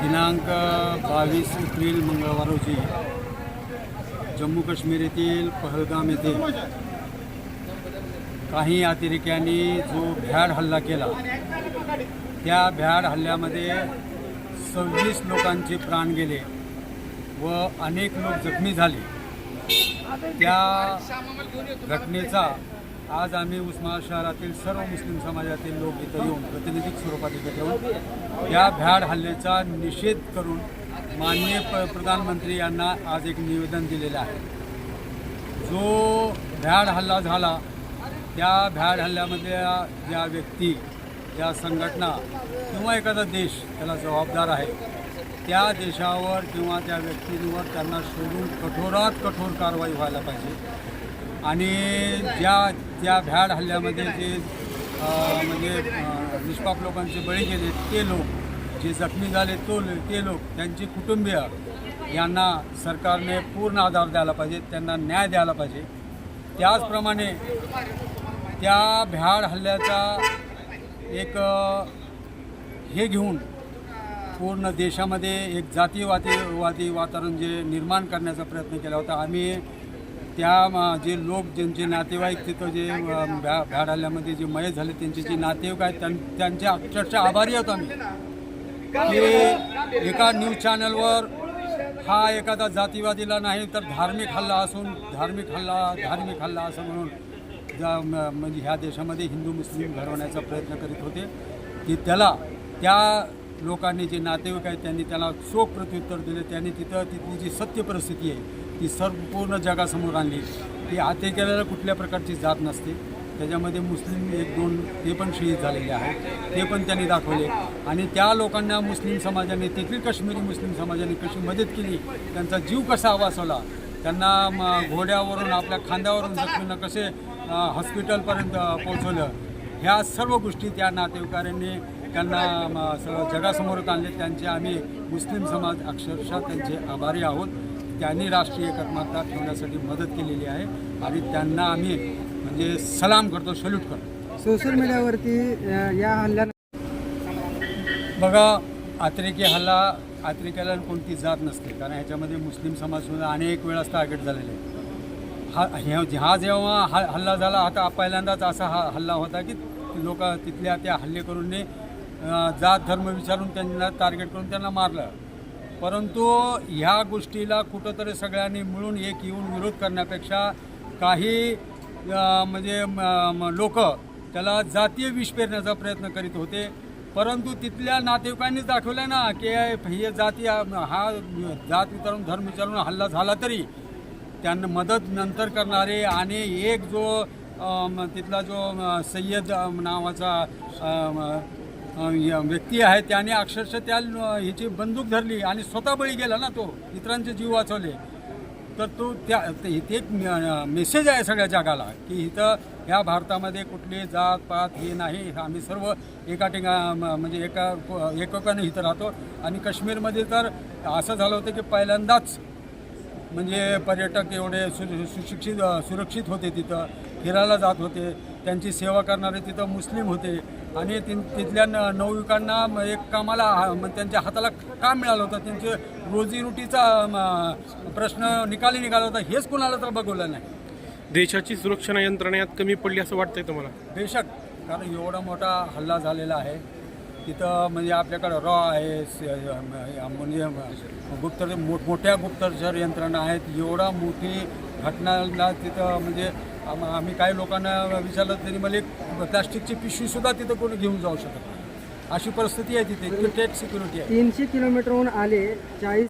दिनांक बावीस एप्रिल मंगळवार रोजी जम्मू काश्मीर येथील पहलगाम येथे काही अतिरेक्यांनी जो भ्याड हल्ला केला त्या भ्याड हल्ल्यामध्ये सव्वीस लोकांचे प्राण गेले व अनेक लोक जखमी झाले. त्या घटनेचा आज आम्ही उस्मानाबाद शहरातील सर्व मुस्लिम समाजातील लोक इथं येऊन प्रतिनिधिक स्वरूपात इथं ठेवून या भ्याड हल्ल्याचा निषेध करून माननीय प प्रधानमंत्री यांना आज एक निवेदन दिलेलं आहे. जो भ्याड हल्ला झाला त्या भ्याड हल्ल्यामध्ये ज्या व्यक्ती ज्या संघटना किंवा एखादा देश त्याला जबाबदार आहे त्या देशावर किंवा त्या व्यक्तींवर त्यांना शोधून कठोरात कठोर कारवाई व्हायला पाहिजे. आणि ज्या त्या भ्याड हल्ल्यामध्ये जे म्हणजे निष्पाप लोकांचे बळी गेले ते लोक जे जखमी झाले तो ते लोक त्यांची कुटुंबीय यांना सरकारने पूर्ण आधार द्यायला पाहिजे त्यांना न्याय द्यायला पाहिजे. त्याचप्रमाणे त्या भ्याड हल्ल्याचा एक हे घेऊन पूर्ण देशामध्ये एक जातीयवादी वादी वातावरण जे निर्माण करण्याचा प्रयत्न केला होता. आम्ही त्या जे लोक ज्यांचे नातेवाईक तिथं जे अ, भ्या भ्याड जे मय झाले त्यांचे जे नातेवाईक आहेत त्यां त्यांचे अक्षरशः आभारी आहोत आम्ही. की एका न्यूज चॅनलवर हा एखादा जातीवादीला नाही तर धार्मिक हल्ला असून धार्मिक हल्ला धार्मिक हल्ला असं म्हणून जा- म- म्हणजे ह्या देशामध्ये हिंदू मुस्लिम घडवण्याचा प्रयत्न करीत होते. की त्याला त्या लोकांनी जे नातेवाईक आहेत त्यांनी त्याला चोख प्रत्युत्तर दिले. त्यांनी तिथं तिथली जी सत्य परिस्थिती आहे ती संपूर्ण जगासमोर आणली. ती आते केलेल्या कुठल्या प्रकारची जात नसते. त्याच्यामध्ये मुस्लिम एक दोन ते पण शहीद झालेले आहेत. ते पण त्यांनी दाखवले. आणि त्या लोकांना मुस्लिम समाजाने तेथील काश्मीरी मुस्लिम समाजाने कशी मदत केली त्यांचा जीव कसा वाचवला त्यांना म, घोड्यावरून आपल्या खांद्यावरून जखमींना कसे हॉस्पिटलपर्यंत पोहोचवलं ह्या सर्व गोष्टी त्या नातेवाईकांनी त्यांना जगासमोर आणले त्यांचे आम्ही मुस्लिम समाज अक्षरशः त्यांचे आभारी आहोत. त्यांनी राष्ट्रीय एकात्मता ठेवण्यासाठी मदत केलेली आहे आणि त्यांना आम्ही म्हणजे सलाम करतो सल्यूट करतो. सोशल मीडियावरती या हल्ल्या बघा अतिरेकी हल्ला अतिरेक्याला कोणती जात नसते. कारण ह्याच्यामध्ये मुस्लिम समाजसुद्धा अनेक वेळास टार्गेट झालेले आहे हा हे- हा जेव्हा हा हल्ला झाला आता पहिल्यांदाच असा हा हल्ला होता की लोक तिथल्या त्या हल्लेकरूंनी जात धर्म विचारून त्यांना टार्गेट करून त्यांना मारलं. परंतु ह्या गोष्टीला कुठंतरी सगळ्यांनी मिळून एक येऊन विरोध करण्यापेक्षा काही म्हणजे लोक त्याला जातीय विष पेरण्याचा प्रयत्न करीत होते. परंतु तिथल्या नातेवाईकांनीच दाखवलं ना की हे जाती हा जात विचारून धर्म विचारून हल्ला झाला तरी त्यांना मदत नंतर करणारे आणि एक जो तिथला जो सय्यद नावाचा व्यक्ती आहे त्याने अक्षरशः त्या ह्याची बंदूक धरली आणि स्वतः बळी गेला ना तो इतरांचे जीव वाचवले. तर तो त्या ते एक मेसेज आहे सगळ्या जगाला की इथं ह्या भारतामध्ये कुठली जात पात हे नाही. आम्ही सर्व एका ठिका म्हणजे एका एकोकाने इथं राहतो. आणि काश्मीरमध्ये तर असं झालं होतं की पहिल्यांदाच म्हणजे पर्यटक एवढे सु सुशिक्षित सुरक्षित होते तिथं. फिरायला जात होते. त्यांची सेवा करणारे तिथं मुस्लिम होते. आणि ति तिथल्या न नवयुवकांना एक कामाला त्यांच्या हाताला काम मिळालं होतं? त्यांचे रोजीरोटीचा प्रश्न निकाली निघाला होता. हेच कुणाला तर बघवलं नाही. देशाची सुरक्षा यंत्रणा यात कमी पडली असं वाटतंय तुम्हाला? बेशक कारण एवढा मोठा हल्ला झालेला आहे. तिथं म्हणजे आपल्याकडं रॉ आहे म्हणजे गुप्त मोठमोठ्या गुप्तचर यंत्रणा आहेत. एवढा मोठी घटनाला तिथं म्हणजे आम- आम्ही काही लोकांना विचारलं तरी मला एक प्लास्टिकची पिशवीसुद्धा तिथं कोणी घेऊन जाऊ शकत नाही. अशी परिस्थिती आहे तिथे. इतकी टेट सिक्युरिटी आहे. तीनशे किलोमीटरहून आले चाळीस